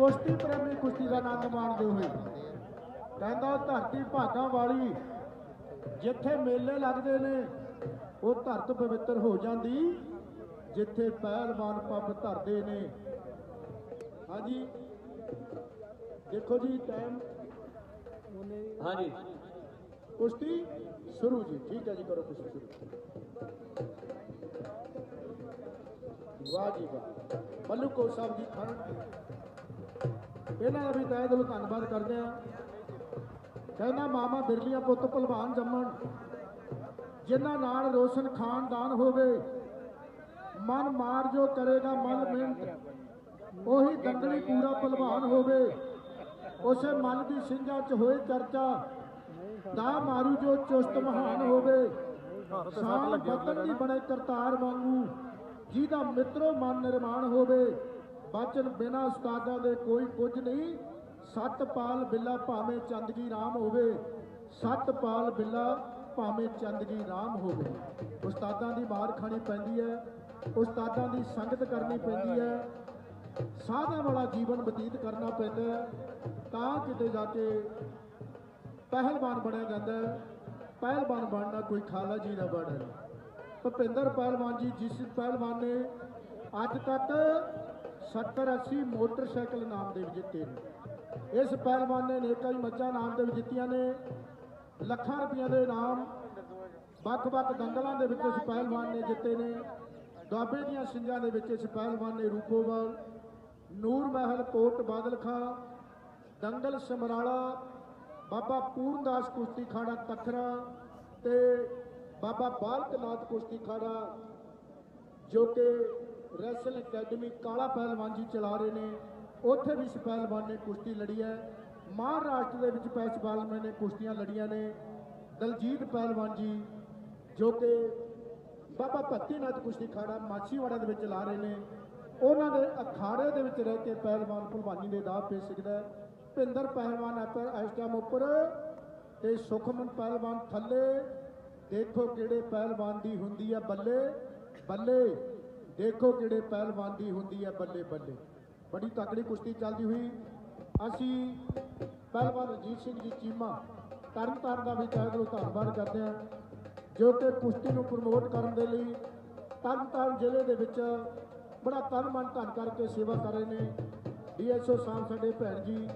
ਕੁਸ਼ਤੀ ਪ੍ਰੇਮੀ ਕੁਸ਼ਤੀ ਦਾ ਆਨੰਦ ਮਾਣਦੇ ਹੋਏ ਕਹਿੰਦਾ ਧਰਤੀ ਭਾਗਾਂ ਵਾਲੀ ਜਿੱਥੇ ਮੇਲੇ ਲੱਗਦੇ ਨੇ ਉਹ ਧਰਤ ਪਵਿੱਤਰ ਹੋ ਜਾਂਦੀ ਜਿੱਥੇ ਪਹਿਲਵਾਨ ਪੱਬ ਧਰਦੇ ਨੇ। ਹਾਂਜੀ। ਦੇਖੋ ਜੀ ਟਾਈਮ ਹਾਂਜੀ। ਕੁਸ਼ਤੀ ਸ਼ੁਰੂ ਜੀ ਠੀਕ ਹੈ ਜੀ ਕਰੋ ਕੁਸ਼ਤੀ ਸ਼ੁਰੂ। ਵਾਹ ਜੀ ਵਾਹ। ਬੱਲੂ ਕੋ ਸਾਹਿਬ ਜੀ ਖਣ ਇਹਨਾਂ ਦਾ ਵੀ ਤਹਿ ਦਿਲੋਂ ਧੰਨਵਾਦ ਕਰਦੇ ਆ ਕਹਿੰਦਾ, ਮਾਮਾ ਬਿਰਲੀਆਂ ਪੁੱਤ ਭਲਵਾਨ ਜੰਮਣ। ਜਿਨ੍ਹਾਂ ਨਾਲ ਰੋਸ਼ਨ ਖਾਨਦਾਨ ਹੋਵੇ, ਮਨ ਮਾਰ ਜੋ ਕਰੇਗਾ, ਮਨ ਮਿਹਨਤ ਉਹੀ ਦੰਗਲੀ ਪੂਰਾ ਭਲਵਾਨ ਹੋਵੇ। ਉਸੇ ਮਨ ਦੀ ਸਿੰਘਾਂ 'ਚ ਹੋਏ ਚਰਚਾ ਦਾ ਮਾਰੂ ਜੋ ਚੁਸਤ ਮਹਾਨ ਹੋਵੇ। ਸ਼ਾਨ ਬਦਨ ਦੀ ਬਣੇ ਕਰਤਾਰ ਵਾਂਗੂ, ਜਿਹਦਾ ਮਿੱਤਰੋ ਮਨ ਨਿਰਮਾਣ ਹੋਵੇ। ਬਚਨ ਬਿਨਾ ਉਸਤਾਦਾਂ ਦੇ ਕੋਈ ਕੁਝ ਨਹੀਂ। ਸਤਪਾਲ ਬਿੱਲਾ ਭਾਵੇਂ ਚੰਦਗੀ ਰਾਮ ਹੋਵੇ, ਸਤਪਾਲ ਬਿੱਲਾ ਭਾਵੇਂ ਚੰਦਗੀ ਰਾਮ ਹੋਵੇ। ਉਸਤਾਦਾਂ ਦੀ ਮਾਰ ਖਾਣੀ ਪੈਂਦੀ ਹੈ, ਉਸਤਾਦਾਂ ਦੀ ਸੰਗਤ ਕਰਨੀ ਪੈਂਦੀ ਹੈ ਸਾਧਾਂ ਵਾਲਾ ਜੀਵਨ ਬਤੀਤ ਕਰਨਾ ਪੈਂਦਾ ਤਾਂ ਕਿਤੇ ਜਾ ਕੇ ਪਹਿਲਵਾਨ ਬਣਿਆ ਜਾਂਦਾ ਪਹਿਲਵਾਨ ਬਣਨਾ ਕੋਈ ਖਾਲਾ ਜੀ ਨਾ ਬਣ ਹੈ। ਭੁਪਿੰਦਰ ਪਹਿਲਵਾਨ ਜੀ, ਜਿਸ ਪਹਿਲਵਾਨ ਨੇ ਅੱਜ ਤੱਕ 70 80 ਮੋਟਰਸਾਈਕਲ ਨਾਮ ਦੇ ਜਿੱਤੇ ਨੇ। ਇਸ ਪਹਿਲਵਾਨ ਨੇ ਨੇਕਾਂ ਹੀ ਮੱਝਾਂ ਨਾਮ ਦੇ ਜਿੱਤੀਆਂ ਨੇ। ਲੱਖਾਂ ਰੁਪਈਆਂ ਦੇ ਇਨਾਮ ਵੱਖ-ਵੱਖ ਦੰਗਲਾਂ ਦੇ ਵਿੱਚ ਇਸ ਪਹਿਲਵਾਨ ਨੇ ਜਿੱਤੇ ਨੇ। ਗਾਬੇ ਦੀਆਂ ਸਿੰਘਾਂ ਦੇ ਵਿੱਚ ਇਸ ਪਹਿਲਵਾਨ ਨੇ ਰੂਪੋਵਾਲ, ਨੂਰ ਮਹਿਲ, ਕੋਟ ਬਾਦਲ ਖਾਂ ਦੰਗਲ ਸਮਰਾਲਾ, ਬਾਬਾ ਪੂਰਨਦਾਸ ਕੁਸ਼ਤੀ ਖਾੜਾ ਤਖਰਾ ਤੇ ਬਾਬਾ ਬਾਲਕ ਨਾਥ ਕੁਸ਼ਤੀ ਖਾੜਾ ਜੋ ਕਿ ਰੈਸਲ ਅਕੈਡਮੀ ਕਾਲਾ ਪਹਿਲਵਾਨ ਜੀ ਚਲਾ ਰਹੇ ਨੇ। ਉੱਥੇ ਵੀ ਇਸ ਪਹਿਲਵਾਨ ਨੇ ਕੁਸ਼ਤੀ ਲੜੀ ਹੈ। ਮਹਾਰਾਸ਼ਟਰ ਦੇ ਵਿੱਚ ਪੈਸ ਪਹਿਲਵਾਨ ਨੇ ਕੁਸ਼ਤੀਆਂ ਲੜੀਆਂ ਨੇ। ਦਲਜੀਤ ਪਹਿਲਵਾਨ ਜੀ, ਜੋ ਕਿ ਬਾਬਾ ਭੱਤੀਨਾਥ ਕੁਸ਼ਤੀ ਖਾੜਾ ਮਾਛੀਵਾੜਾ ਦੇ ਵਿੱਚ ਲਾ ਰਹੇ ਨੇ। ਉਹਨਾਂ ਦੇ ਅਖਾੜੇ ਦੇ ਵਿੱਚ ਰਹਿ ਕੇ ਪਹਿਲਵਾਨ ਭਲਵਾਨੀ ਦੇ ਦਾਅ ਪੇ ਸਿੱਖਦਾ ਭਿੰਦਰ ਪਹਿਲਵਾਨ ਆਪਰ ਇਸ ਟਾਈਮ ਉੱਪਰ ਤੇ ਸੁਖਮਨ ਪਹਿਲਵਾਨ ਥੱਲੇ। ਦੇਖੋ ਕਿਹੜੇ ਪਹਿਲਵਾਨ ਦੀ ਹੁੰਦੀ ਹੈ ਬੱਲੇ। ਬੱਲੇ। ਦੇਖੋ ਕਿਹੜੇ ਪਹਿਲਵਾਨ ਦੀ ਹੁੰਦੀ ਹੈ ਬੱਲੇ ਬੱਲੇ। ਬੜੀ ਤਕੜੀ ਕੁਸ਼ਤੀ ਚੱਲਦੀ ਹੋਈ। ਅਸੀਂ ਪਹਿਲਵਾਨ ਰਜੀਤ ਸਿੰਘ ਜੀ ਚੀਮਾ ਤਰਨ ਤਾਰਨ ਦਾ ਵੀ ਤਹਿ ਦਿਲੋਂ ਧੰਨਵਾਦ ਕਰਦੇ ਹਾਂ, ਜੋ ਕਿ ਕੁਸ਼ਤੀ ਨੂੰ ਪ੍ਰਮੋਟ ਕਰਨ ਦੇ ਲਈ ਤਰਨ ਤਾਰਨ ਜ਼ਿਲ੍ਹੇ ਦੇ ਵਿੱਚ ਬੜਾ ਤਨ ਮਨ ਧਨ ਕਰਕੇ ਸੇਵਾ ਕਰ ਰਹੇ ਨੇ। ਡੀਐਸਓ ਸਾਹਿਬ ਸਾਡੇ ਭੈਣ ਜੀ,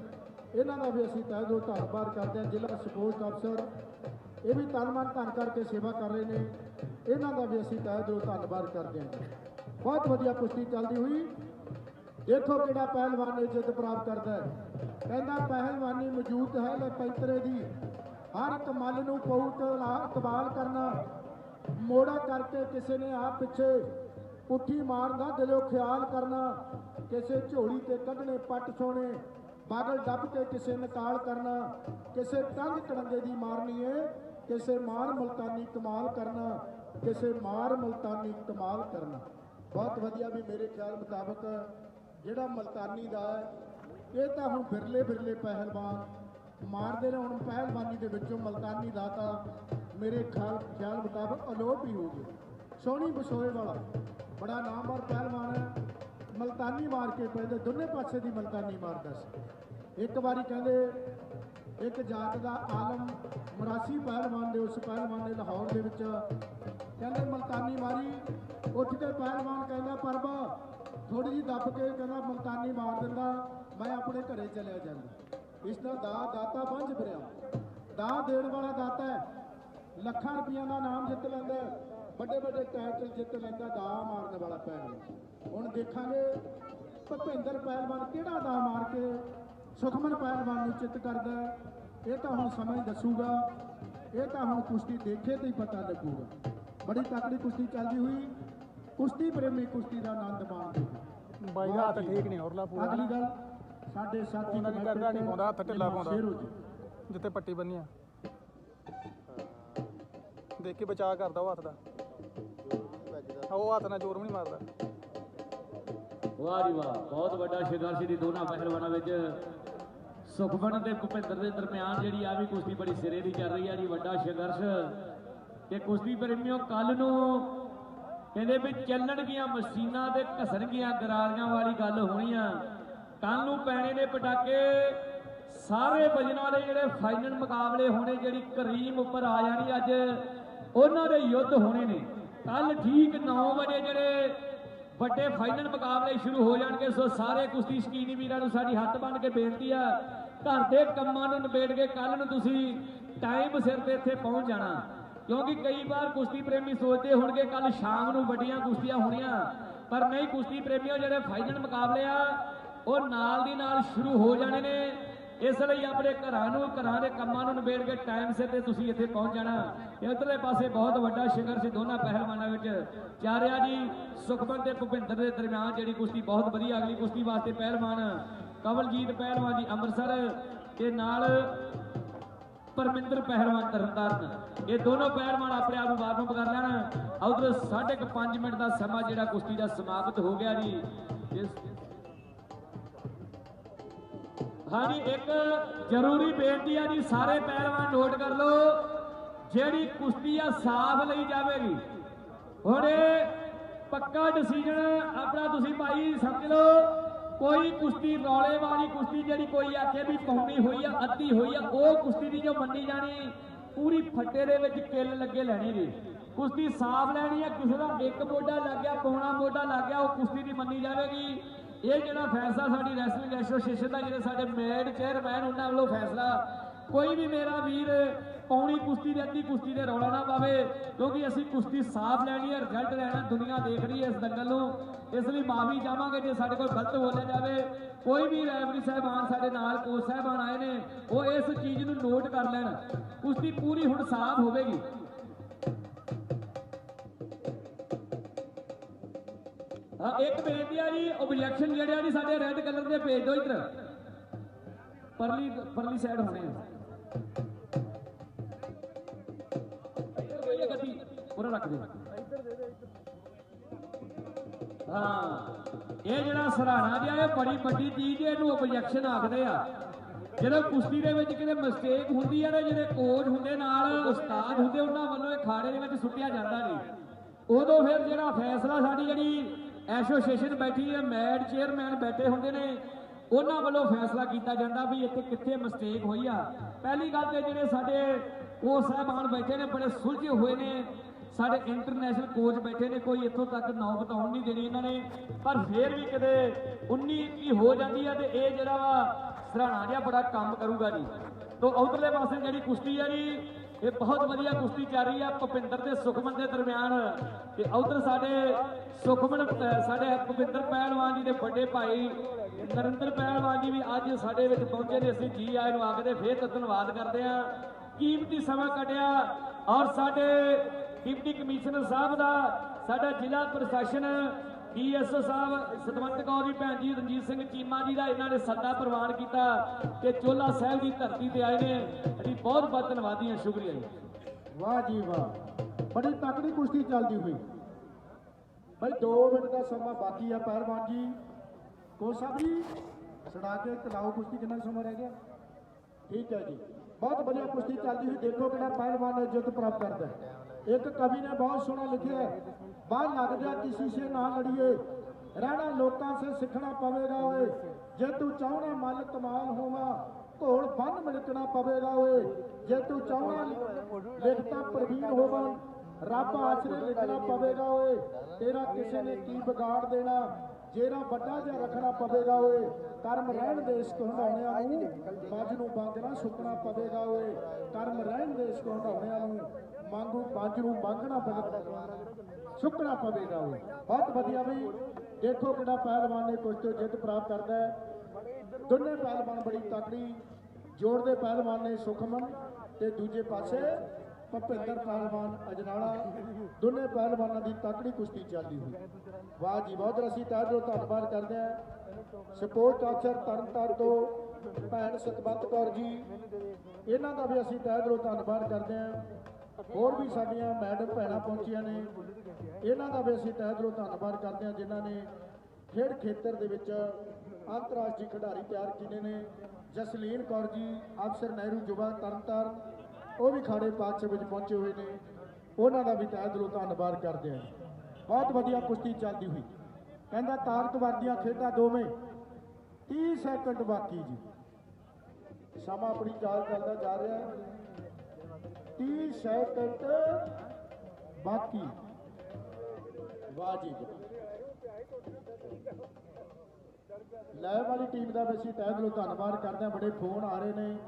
ਇਹਨਾਂ ਦਾ ਵੀ ਅਸੀਂ ਤਹਿ ਦਿਲੋਂ ਧੰਨਵਾਦ ਕਰਦੇ ਹਾਂ। ਜ਼ਿਲ੍ਹਾ ਸਪੋਰਟ ਅਫਸਰ, ਇਹ ਵੀ ਤਨ ਮਨ ਧਨ ਕਰਕੇ ਸੇਵਾ ਕਰ ਰਹੇ ਨੇ। ਇਹਨਾਂ ਦਾ ਵੀ ਅਸੀਂ ਤਹਿ ਦਿਲੋਂ ਧੰਨਵਾਦ ਕਰਦੇ ਹਾਂ। ਬਹੁਤ ਵਧੀਆ ਕੁਸ਼ਤੀ ਚੱਲਦੀ ਹੋਈ। ਦੇਖੋ ਕਿਹੜਾ ਪਹਿਲਵਾਨ ਇਹ ਜਿੱਤ ਪ੍ਰਾਪਤ ਕਰਦਾ ਹੈ। ਕਹਿੰਦਾ ਪਹਿਲਵਾਨੀ ਮੌਜੂਦ ਹੈ ਲੈ ਪੈਂਤਰੇ ਦੀ। ਹਰ ਇੱਕ ਮੱਲ ਨੂੰ ਪਊ ਤੇ ਇਕਬਾਲ ਕਰਨਾ। ਮੋੜਾ ਕਰਕੇ ਕਿਸੇ ਨੇ ਆਪ ਪਿੱਛੇ ਪੁੱਠੀ ਮਾਰਨ ਦਾ ਦਿਲੋਂ ਖਿਆਲ ਕਰਨਾ। ਕਿਸੇ ਝੋਲੀ ਤੇ ਕੱਢਣੇ, ਪੱਟ ਸੋਣੇ ਬਾਗਲ ਡੱਬ ਕੇ ਕਿਸੇ ਨਿਕਾਲ ਕਰਨਾ। ਕਿਸੇ ਤੰਗ ਕੜੰਗੇ ਦੀ ਮਾਰਨੀ ਏ, ਕਿਸੇ ਮਾਰ ਮਲਤਾਨੀ ਕਮਾਲ ਕਰਨਾ। ਕਿਸੇ ਮਾਰ ਮਲਤਾਨੀ ਕਮਾਲ ਕਰਨਾ। ਬਹੁਤ ਵਧੀਆ ਵੀ ਮੇਰੇ ਖਿਆਲ ਮੁਤਾਬਕ ਜਿਹੜਾ ਮਲਤਾਨੀ ਦਾ ਇਹ ਤਾਂ ਹੁਣ ਬਿਰਲੇ ਬਿਰਲੇ ਪਹਿਲਵਾਨ, ਮਾਰਦੇ ਨੇ ਹੁਣ ਪਹਿਲਵਾਨੀ ਦੇ ਵਿੱਚੋਂ ਮਲਤਾਨੀ ਦਾ ਤਾਂ ਮੇਰੇ ਖਿਆਲ ਖਿਆਲ ਮੁਤਾਬਕ ਅਲੋਪ ਹੀ ਹੋ ਗਿਆ। ਸੋਹਣੀ ਬਸੋਏ ਵਾਲਾ, ਬੜਾ ਨਾਮਵਰ ਪਹਿਲਵਾਨ ਹੈ, ਮਲਤਾਨੀ ਮਾਰ ਕੇ ਪੈਂਦੇ ਦੋਨੇ ਪਾਸੇ ਦੀ ਮਲਤਾਨੀ ਮਾਰਦਾ ਸੀ। ਇੱਕ ਵਾਰੀ ਕਹਿੰਦੇ ਇੱਕ ਜਾਤ ਦਾ ਆਲਮ ਮਰਾਸੀ ਪਹਿਲਵਾਨ ਦੇ ਉਸ ਪਹਿਲਵਾਨ ਨੇ ਲਾਹੌਰ ਦੇ ਵਿੱਚ ਕਹਿੰਦੇ ਮਲਤਾਨੀ ਮਾਰੀ, ਉੱਠ ਕੇ ਪਹਿਲਵਾਨ ਕਹਿੰਦਾ, ਪਰਬਾ ਥੋੜੀ ਜਿਹੀ ਦੱਬ ਕੇ ਕਹਿੰਦਾ, ਮਲਤਾਨੀ ਮਾਰ ਦਿੰਦਾ, ਮੈਂ ਆਪਣੇ ਘਰੇ ਚਲਿਆ ਜਾਂਦਾ। ਇਸ ਦਾ ਦਾ ਦਾਤਾ ਬੰਝ ਫਿਰਿਆ। ਦਾ ਦੇਣ ਵਾਲਾ ਦਾਤਾ ਹੈ, ਲੱਖਾਂ ਰੁਪਈਆਂ ਦਾ ਨਾਮ ਜਿੱਤ ਲੈਂਦਾ ਵੱਡੇ ਵੱਡੇ ਟਾਈਟਲ ਜਿੱਤ ਲੈਂਦਾ, ਦਾ ਮਾਰਨ ਵਾਲਾ ਪਹਿਲਵਾਨ। ਹੁਣ ਦੇਖਾਂਗੇ ਭੁਪਿੰਦਰ ਪਹਿਲਵਾਨ ਕਿਹੜਾ ਦਾ ਮਾਰ ਕੇ ਸੁਖਮਨ ਪਹਿਲਵਾਨ ਨੂੰ ਚਿੱਤ ਕਰਦਾ। ਇਹ ਤਾਂ ਹੁਣ ਸਮਾਂ ਹੀ ਦੱਸੂਗਾ। ਇਹ ਤਾਂ ਹੁਣ ਕੁਸ਼ਤੀ ਦੇਖੇ ਤੇ ਹੀ ਪਤਾ ਲੱਗੂਗਾ। ਬੜੀ ਤਕੜੀ ਕੁਸ਼ਤੀ ਚੱਲਦੀ ਹੋਈ। ਕੁਸ਼ਤੀ ਪ੍ਰੇਮੀ ਕੁਸ਼ਤੀ ਦਾ ਆਨੰਦ ਮਾਣਦੇ। ਬਾਈ ਦਾ ਹੱਥ ਠੀਕ ਨਹੀਂ ਔਰਲਾ ਪੂਰਾ ਅਗਲੀ ਗੱਲ ਸਾਡੇ ਸਾਥੀ ਉਹਨਾਂ ਦੀ ਕਰਦਾ ਨਹੀਂ ਪਾਉਂਦਾ, ਹੱਥ ਢਿੱਲਾ ਪਾਉਂਦਾ। ਸ਼ੇਰੂ ਜੀ। ਜਿੱਥੇ ਪੱਟੀ ਬੰਨੀ ਆ। ਦੇਖ ਕੇ ਬਚਾ ਕਰਦਾ ਉਹ ਹੱਥ ਦਾ। ਉਹ ਹੱਥ ਨਾਲ ਜ਼ੋਰ ਵੀ ਨਹੀਂ ਮਾਰਦਾ। ਵਾਹ ਜੀ ਵਾਹ, ਬਹੁਤ ਵੱਡਾ ਸੰਘਰਸ਼ ਦੀ ਦੋਨਾਂ ਪਹਿਲਵਾਨਾਂ ਵਿੱਚ। ਸੁਖਮਨ ਤੇ ਭੁਪਿੰਦਰ ਦੇ ਦਰਮਿਆਨ ਜਿਹੜੀ ਆ ਵੀ ਕੁਸ਼ਤੀ ਬੜੀ ਸਿਰੇ ਦੀ ਚੱਲ ਰਹੀ ਆ ਜੀ, ਵੱਡਾ ਸੰਘਰਸ਼। ਤੇ ਕੁਸ਼ਤੀ ਪ੍ਰੇਮੀਓ ਕੱਲ ਨੂੰ ਕਹਿੰਦੇ ਵੀ ਚੱਲਣਗੀਆਂ ਮਸ਼ੀਨਾਂ ਤੇ ਘਸਣਗੀਆਂ ਗਰਾਲੀਆਂ ਵਾਲੀ ਗੱਲ ਹੋਣੀ ਆ। ਕੱਲ ਨੂੰ ਪੈਣੇ ਨੇ ਪਟਾਕੇ ਸਾਰੇ ਵਜਨਾਂ ਵਾਲੇ ਜਿਹੜੇ ਫਾਈਨਲ ਮੁਕਾਬਲੇ ਹੋਣੇ, ਜਿਹੜੀ ਕਰੀਮ ਉੱਪਰ ਆ ਜਾਣੀ ਅੱਜ, ਉਹਨਾਂ ਦੇ ਯੁੱਧ ਹੋਣੇ ਨੇ। ਕੱਲ ਠੀਕ 9 ਵਜੇ ਜਿਹੜੇ ਵੱਡੇ ਫਾਈਨਲ ਮੁਕਾਬਲੇ ਸ਼ੁਰੂ ਹੋ ਜਾਣਗੇ, ਸੋ ਸਾਰੇ ਕੁਸ਼ਤੀ ਸ਼ਕੀਨੀ ਵੀਰਾਂ ਨੂੰ ਸਾਡੀ ਹੱਥ ਬੰਨ ਕੇ ਬੇਨਤੀ ਆ, ਘਰ ਦੇ ਕੰਮਾਂ ਨੂੰ ਨਿਬੇੜ ਕੇ ਕੱਲ ਨੂੰ ਤੁਸੀਂ ਟਾਈਮ ਸਿਰ ਤੇ ਇੱਥੇ ਪਹੁੰਚ ਜਾਣਾ। ਕਿਉਂਕਿ ਕਈ ਵਾਰ ਕੁਸ਼ਤੀ ਪ੍ਰੇਮੀ ਸੋਚਦੇ ਹੋਣਗੇ ਕੱਲ ਸ਼ਾਮ ਨੂੰ ਵੱਡੀਆਂ ਕੁਸ਼ਤੀਆਂ ਹੋਣੀਆਂ, ਪਰ ਨਹੀਂ, ਕੁਸ਼ਤੀ ਪ੍ਰੇਮੀਓ ਜਿਹੜੇ ਫਾਈਨਲ ਮੁਕਾਬਲੇ ਆ, ਉਹ ਨਾਲ ਦੀ ਨਾਲ ਸ਼ੁਰੂ ਹੋ ਜਾਣੇ ਨੇ। ਇਸ ਲਈ ਆਪਣੇ ਘਰਾਂ ਨੂੰ, ਘਰਾਂ ਦੇ ਕੰਮਾਂ ਨੂੰ ਨਿਬੇੜ ਕੇ ਟਾਈਮ ਸਿਰ ਤੇ ਤੁਸੀਂ ਇੱਥੇ ਪਹੁੰਚ ਜਾਣਾ। ਇਧਰਲੇ ਪਾਸੇ ਬਹੁਤ ਵੱਡਾ ਸੰਘਰਸ਼ ਦੋਨਾਂ ਪਹਿਲਵਾਨਾਂ ਵਿੱਚ। ਚੱਲ ਰਿਹਾ ਜੀ ਸੁਖਮਨ ਤੇ ਭੁਪਿੰਦਰ ਦੇ ਦਰਮਿਆਨ, ਜਿਹੜੀ ਕੁਸ਼ਤੀ ਬਹੁਤ ਵਧੀਆ, ਅਗਲੀ ਕੁਸ਼ਤੀ ਵਾਸਤੇ ਪਹਿਲਵਾਨ ਕਵਲਜੀਤ ਪਹਿਲਵਾਨ ਜੀ ਅੰਮ੍ਰਿਤਸਰ ਤੇ ਨਾਲ ਪਰਮਿੰਦਰ ਪਹਿਲਵਾਨ ਤਰਨਤਾਰਨ। ਇਹ ਦੋਨੋਂ ਪਹਿਲਵਾਨ ਆਪਣੇ ਆਪ ਨੂੰ ਵਾਰਮ ਕਰ ਲੈਣ। ਉਧਰ ਸਾਢੇ ਕੁ ਪੰਜ ਮਿੰਟ ਦਾ ਸਮਾਂ ਜਿਹੜਾ ਕੁਸ਼ਤੀ ਦਾ ਸਮਾਪਤ ਹੋ ਗਿਆ ਜੀ। ਇਸ ਹਾਂਜੀ, ਇੱਕ ਜ਼ਰੂਰੀ ਬੇਨਤੀ ਆ ਜੀ, ਸਾਰੇ ਪਹਿਲਵਾਨ ਨੋਟ ਕਰ ਲਓ, ਜਿਹੜੀ ਕੁਸ਼ਤੀ ਆ ਸਾਫ਼ ਲਈ ਜਾਵੇਗੀ। ਹੁਣ ਇਹ ਪੱਕਾ ਡਿਸੀਜਨ ਆਪਣਾ ਤੁਸੀਂ ਭਾਈ ਸਮਝ ਲਓ, ਕੋਈ ਕੁਸ਼ਤੀ ਰੌਲੇ ਵਾਲੀ ਕੁਸ਼ਤੀ ਜਿਹੜੀ ਕੋਈ ਆਖੇ ਵੀ ਪਾਉਣੀ ਹੋਈ ਆ, ਅੱਧੀ ਹੋਈ ਆ, ਉਹ ਕੁਸ਼ਤੀ ਦੀ ਜੋ ਮੰਨੀ ਜਾਣੀ, ਪੂਰੀ ਫੱਟੇ ਦੇ ਵਿੱਚ ਕਿੱਲ ਲੱਗੇ ਲੈਣੀ ਜੀ। ਕੁਸ਼ਤੀ ਸਾਫ਼ ਲੈਣੀ ਆ, ਕਿਸੇ ਦਾ ਇੱਕ ਮੋਢਾ ਲੱਗ ਗਿਆ, ਪੌਣਾ ਮੋਢਾ ਲੱਗ ਗਿਆ, ਉਹ ਕੁਸ਼ਤੀ ਦੀ ਮੰਨੀ ਜਾਵੇਗੀ। ਇਹ ਜਿਹੜਾ ਫੈਸਲਾ ਸਾਡੀ ਰੈਸਲਿੰਗ ਐਸੋਸੀਏਸ਼ਨ ਦਾ, ਜਿਹੜੇ ਸਾਡੇ ਮੇਡ ਚੇਅਰਮੈਨ ਉਹਨਾਂ ਵੱਲੋਂ ਫੈਸਲਾ, ਕੋਈ ਵੀ ਮੇਰਾ ਵੀਰ ਪੌਣੀ ਕੁਸ਼ਤੀ ਦੇ, ਅੱਧੀ ਕੁਸ਼ਤੀ ਦੇ ਰੌਲਾ ਨਾ ਪਾਵੇ, ਕਿਉਂਕਿ ਅਸੀਂ ਕੁਸ਼ਤੀ ਸਾਫ਼ ਲੈਣੀ ਹੈ ਰਿਜ਼ਲਟ ਲੈਣਾ, ਦੁਨੀਆ ਦੇਖ ਰਹੀ ਹੈ ਇਸ ਦੰਗਲ ਨੂੰ। ਇਸ ਲਈ ਮਾਫੀ ਚਾਹਾਂਗੇ ਜੇ ਸਾਡੇ ਕੋਲ ਗਲਤ ਬੋਲਿਆ ਜਾਵੇ। ਕੋਈ ਵੀ ਰੈਫਰੀ ਸਾਹਿਬਾਨ ਸਾਡੇ ਨਾਲ ਕੋਚ ਸਾਹਿਬਾਨ ਆਏ ਨੇ, ਉਹ ਇਸ ਚੀਜ਼ ਨੂੰ ਨੋਟ ਕਰ ਲੈਣ। ਕੁਸ਼ਤੀ ਪੂਰੀ ਹੁਣ ਸਾਫ਼ ਹੋਵੇਗੀ। ਇੱਕ ਬੇਨਤੀ ਆ ਜੀ ਆਬਜੈਕਸ਼ਨ ਜਿਹੜੇ ਆ ਜੀ ਸਾਡੇ ਰੈੱਡ ਕਲਰ ਦੇ ਭੇਜ ਦਿਓ ਇੱਧਰ। ਪਰਲੀ ਪਰਲੀ ਸਾਈਡ ਹੋਣੇ ਆ। ਗੱਡੀ ਪੂਰਾ ਰੱਖ ਦੇ ਹਾਂ, ਇਹ ਜਿਹੜਾ ਸਰਾਣਾ ਜਿਹਾ ਇਹ ਬੜੀ ਵੱਡੀ ਚੀਜ਼ ਹੈ ਇਹਨੂੰ ਆਬਜੈਕਸ਼ਨ ਆਖਦੇ ਆ। ਜਦੋਂ ਕੁਸ਼ਤੀ ਦੇ ਵਿੱਚ ਕਿਤੇ ਮਿਸਟੇਕ ਹੁੰਦੀ ਆ ਨਾ, ਜਿਹੜੇ ਕੋਚ ਹੁੰਦੇ ਨਾਲ, ਉਸਤਾਦ ਹੁੰਦੇ, ਉਹਨਾਂ ਵੱਲੋਂ ਇਹ ਖਾੜੇ ਦੇ ਵਿੱਚ ਸੁੱਟਿਆ ਜਾਂਦਾ ਨਹੀਂ ਉਦੋਂ ਫਿਰ ਜਿਹੜਾ ਫੈਸਲਾ ਸਾਡੀ ਜਿਹੜੀ ਐਸੋਸੀਏਸ਼ਨ ਬੈਠੀ ਹੈ, ਮੈਡ ਚੇਅਰਮੈਨ ਬੈਠੇ ਹੁੰਦੇ ਨੇ। ਉਹਨਾਂ ਵੱਲੋਂ ਫੈਸਲਾ ਕੀਤਾ ਜਾਂਦਾ ਵੀ ਇੱਥੇ ਕਿੱਥੇ ਮਿਸਟੇਕ ਹੋਈ ਆ। ਪਹਿਲੀ ਗੱਲ ਤੇ ਜਿਹੜੇ ਸਾਡੇ ਕੋਚ ਸਾਹਿਬਾਨ ਬੈਠੇ ਨੇ, ਬੜੇ ਸੁਲਝੇ ਹੋਏ ਨੇ। ਸਾਡੇ ਇੰਟਰਨੈਸ਼ਨਲ ਕੋਚ ਬੈਠੇ ਨੇ, ਕੋਈ ਇੱਥੋਂ ਤੱਕ ਨੌਬਤ ਆਉਣ ਨਹੀਂ ਦੇਣੀ ਇਹਨਾਂ ਨੇ। ਪਰ ਫੇਰ ਵੀ ਕਿਤੇ 19 21 ਹੋ ਜਾਂਦੀ ਹੈ ਤੇ ਇਹ ਜਿਹੜਾ ਵਾ ਸਰਾਣਾ ਜਿਹਾ ਬੜਾ ਕੰਮ ਕਰੂਗਾ ਜੀ। ਤੋਂ ਉਧਰਲੇ ਪਾਸੇ ਜਿਹੜੀ ਕੁਸ਼ਤੀ ਆ ਜੀ ਇਹ ਬਹੁਤ ਵਧੀਆ ਕੁਸ਼ਤੀ ਚੱਲ ਰਹੀ ਆ ਭੁਪਿੰਦਰ ਤੇ ਸੁਖਮਨ ਦੇ ਦਰਮਿਆਨ। ਤੇ ਉਧਰ ਸਾਡੇ ਸੁਖਮਨ ਸਾਡੇ ਭੁਪਿੰਦਰ ਪਹਿਲਵਾਨ ਜੀ ਦੇ ਵੱਡੇ ਭਾਈ ਨਰਿੰਦਰ ਪਹਿਲਵਾਨ ਜੀ ਵੀ ਅੱਜ ਸਾਡੇ ਵਿੱਚ ਪਹੁੰਚੇ ਨੇ। ਅਸੀਂ ਜੀ ਆਏ ਨੂੰ ਆਖਦੇ ਫੇਰ ਤਾਂ ਧੰਨਵਾਦ ਕਰਦੇ ਆ ਕੀਮਤੀ ਸਮਾਂ ਕੱਢਿਆ ਔਰ ਸਾਡੇ ਡਿਪਟੀ ਕਮਿਸ਼ਨਰ ਸਾਹਿਬ ਦਾ ਸਾਡਾ ਜ਼ਿਲ੍ਹਾ ਪ੍ਰਸ਼ਾਸਨ ਡੀਐਸਓ ਸਾਹਿਬ, ਸਤਵੰਤ ਕੌਰ ਜੀ, ਭੈਣ ਜੀ, ਰਣਜੀਤ ਸਿੰਘ ਚੀਮਾ ਜੀ ਦਾ ਇਹਨਾਂ ਨੇ ਸੱਦਾ ਪ੍ਰਵਾਨ ਕੀਤਾ ਕਿ ਚੋਲਾ ਸਾਹਿਬ ਦੀ ਧਰਤੀ ਤੇ ਆਏ ਨੇ। ਅਸੀਂ ਬਹੁਤ ਬਹੁਤ ਧੰਨਵਾਦੀ ਹਾਂ, ਸ਼ੁਕਰੀਆ ਜੀ। ਵਾਹ ਜੀ ਵਾਹ। ਬੜੀ ਤਕੜੀ ਕੁਸ਼ਤੀ ਚੱਲਦੀ ਹੋਈ। ਭਾਈ 2 ਮਿੰਟ ਦਾ ਸਮਾਂ ਬਾਕੀ ਆ, ਪਹਿਲਵਾਨ ਜੀ। ਕੋਚ ਸਾਹਿਬ ਜੀ ਛੜਾ ਕੇ ਚਲਾਓ ਕੁਸ਼ਤੀ, ਕਿੰਨਾ ਸਮਾਂ ਰਹਿ ਗਿਆ? ਠੀਕ ਹੈ ਜੀ। ਬਹੁਤ ਵਧੀਆ ਕੁਸ਼ਤੀ ਚੱਲਦੀ ਹੋਈ। ਦੇਖੋ ਕਿਹੜਾ ਪਹਿਲਵਾਨ ਨੇ ਜਿੱਤ ਪ੍ਰਾਪਤ ਕਰਦਾ ਹੈ। ਇੱਕ ਕਵੀ ਨੇ ਬਹੁਤ ਸੋਹਣਾ ਲਿਖਿਆ ਬਾਹਰ ਲੱਗਦਾ ਕਿਸੇ ਸੇ ਨਾ ਲੜੀਏ। ਰਹਿਣਾ ਲੋਕਾਂ ਸੇ, ਸਿੱਖਣਾ ਪਵੇਗਾ ਓਏ। ਜੇ ਤੂੰ ਚਾਹਣਾ ਮੱਲ ਕਮਾਲ ਹੋਵਾ, ਘੋਲ ਬੰਨ ਮਿਲਕਣਾ ਪਵੇਗਾ ਓਏ। ਜੇ ਤੂੰ ਚਾਹਣਾ ਲਿਖਤਾ ਪ੍ਰਵੀਨ ਹੋਵਾ, ਰੱਬ ਆਸਰੇ ਲਿਖਣਾ ਪਵੇਗਾ ਓਏ। ਤੇਰਾ ਕਿਸੇ ਨੇ ਕੀ ਵਿਗਾੜ ਦੇਣਾ? ਜੇਰਾ ਵੱਡਾ ਜਿਹਾ ਰੱਖਣਾ ਪਵੇਗਾ ਓਏ। ਕਰਮ ਰਹਿਣ ਦੇ ਇਸ ਹੰਡਾਉਣਿਆਂ ਨੂੰ, ਮੱਝ ਨੂੰ ਬੰਦ ਨਾ ਸੁੱਕਣਾ ਪਵੇਗਾ ਓਏ। ਕਰਮ ਰਹਿਣ ਦੇ ਇਸ ਹੰਡਾਉਣਿਆਂ ਨੂੰ, ਮੰਗੂ ਪੰਜ ਨੂੰ ਮੰਗਣਾ ਪਵੇਗਾ ਸੁੱਕਣਾ ਪਵੇਗਾ ਓਏ ਬਹੁਤ ਵਧੀਆ ਵੀ ਦੇਖੋ ਕਿਹੜਾ ਪਹਿਲਵਾਨ ਨੇ ਕੁਝ ਤੋਂ ਜਿੱਤ ਪ੍ਰਾਪਤ ਕਰਦਾ ਹੈ। ਦੋਨੇ ਪਹਿਲਵਾਨ ਬੜੀ ਤਕੜੀ ਜੋੜ ਦੇ ਪਹਿਲਵਾਨ ਨੇ, ਸੁਖਮਨ ਤੇ ਦੂਜੇ ਪਾਸੇ ਭੁਪਿੰਦਰ ਪਹਿਲਵਾਨ ਅਜਨਾਲਾ। ਦੋਨੇ ਪਹਿਲਵਾਨਾਂ ਦੀ ਤਕੜੀ ਕੁਸ਼ਤੀ ਚੱਲਦੀ ਹੋਈ। ਵਾਹ ਜੀ, ਬਹੁਤ ਅਸੀਂ ਤਹਿ ਦਿਲੋਂ ਧੰਨਵਾਦ ਕਰਦੇ ਹਾਂ। ਸਪੋਰਟ ਅਫਸਰ ਤਰਨਤਾਰਨ ਤੋਂ ਭੈਣ ਸਤਵੰਤ ਕੌਰ ਜੀ। ਇਹਨਾਂ ਦਾ ਵੀ ਅਸੀਂ ਤਹਿ ਦਿਲੋਂ ਧੰਨਵਾਦ ਕਰਦੇ ਹਾਂ। ਹੋਰ ਵੀ ਸਾਡੀਆਂ ਮੈਡਮ ਭੈਣਾਂ ਪਹੁੰਚੀਆਂ ਨੇ। ਇਹਨਾਂ ਦਾ ਵੀ ਅਸੀਂ ਤਹਿ ਦਿਲੋਂ ਧੰਨਵਾਦ ਕਰਦੇ ਹਾਂ, ਜਿਨ੍ਹਾਂ ਨੇ ਖੇਡ ਖੇਤਰ ਦੇ ਵਿੱਚ ਅੰਤਰਰਾਸ਼ਟਰੀ ਖਿਡਾਰੀ ਤਿਆਰ ਕੀਤੇ ਨੇ। ਜਸਲੀਨ ਕੌਰ ਜੀ, ਅਫਸਰ ਨਹਿਰੂ ਯੁਵਾ ਤਰਨਤਾਰਨ, ਉਹ ਵੀ ਖਾੜੇ ਪਾਤਸ਼ਾਹ ਵਿੱਚ ਪਹੁੰਚੇ ਹੋਏ ਨੇ। ਉਹਨਾਂ ਦਾ ਵੀ ਤਹਿ ਦਿਲੋਂ ਧੰਨਵਾਦ ਕਰਦੇ ਹਾਂ। ਬਹੁਤ ਵਧੀਆ ਕੁਸ਼ਤੀ ਚੱਲਦੀ ਹੋਈ। ਕਹਿੰਦਾ, ਤਾਕਤ ਵਰਦੀਆਂ ਖੇਡਾਂ ਦੋਵੇਂ। 30 ਸੈਕਿੰਡ ਬਾਕੀ ਜੀ। ਸਮਾਂ ਆਪਣੀ ਚਾਲ ਚੱਲਦਾ ਜਾ ਰਿਹਾ। ਹੈ 30 ਸੈਕਿੰਡ। ਬਾਕੀ। ਵਾਹ ਜੀ ਵਾਲੀ ਟੀਮ ਦਾ ਵੀ ਅਸੀਂ ਤਹਿ ਦਿਲੋਂ ਧੰਨਵਾਦ ਕਰਦੇ ਹਾਂ, ਬੜੇ ਫੋਨ ਆ ਰਹੇ ਨੇ।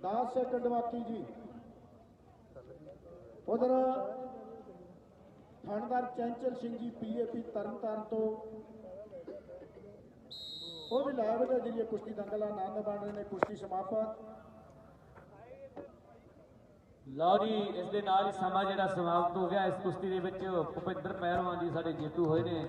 10 ਸੈਕਿੰਡ ਬਾਕੀ ਜੀ। ਉਧਰ ਥਾਣੇਦਾਰ ਚੰਚਲ ਸਿੰਘ ਜੀ ਪੀਏਪੀ ਤਰਨਤਾਰਨ ਤੋਂ। ਉਹ ਵੀ ਲਾਈਵ ਦੇ ਜਰੀਏ ਕੁਸ਼ਤੀ ਦੰਗਲ ਆਨੰਦ ਬਣ ਰਹੇ ਨੇ, ਕੁਸ਼ਤੀ ਸਮਾਪਤ। ਲਓ ਜੀ, ਇਸ ਦੇ ਨਾਲ ਹੀ ਸਮਾਂ ਜਿਹੜਾ ਸਮਾਪਤ ਹੋ ਗਿਆ। ਇਸ ਕੁਸ਼ਤੀ ਦੇ ਵਿੱਚ ਭੁਪਿੰਦਰ ਪਹਿਲਵਾਨ ਜੀ ਸਾਡੇ ਜੇਤੂ ਹੋਏ ਨੇ।